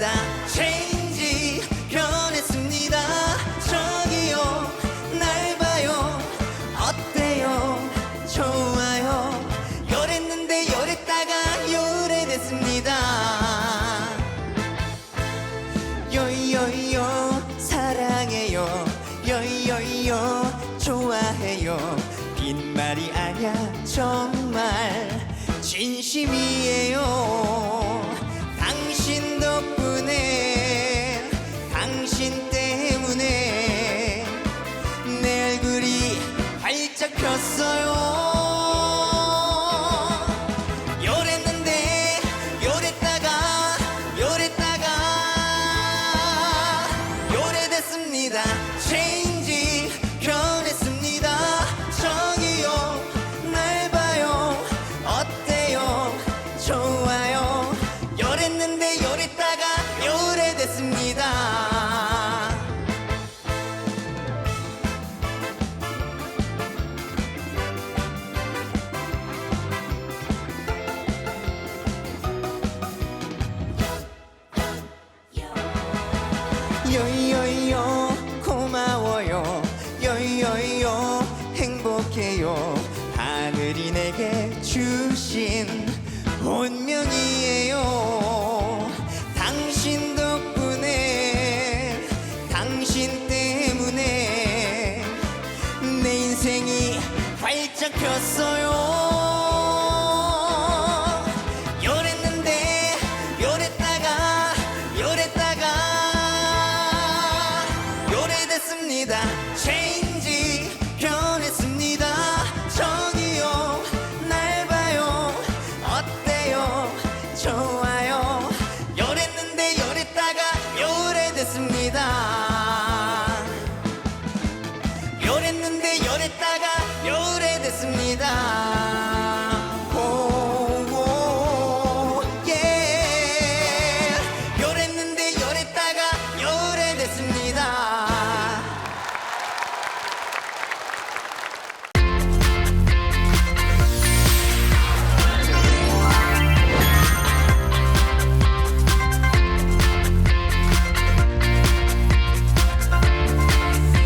했습니다. Change 변했습니다. 저기요 날 봐요. 어때요? 좋아요. 열했는데 열했다가 요래됐습니다. 요요요 사랑해요. 요요요 좋아해요. 빈말이 아니야 정말. 진심이에요. 본명이에요. 당신 덕분에 당신 때문에 내 인생이 활짝 폈어요. 요랬는데 요랬다가 열했습니다. 열했는데 열했다가 여울에 됐습니다.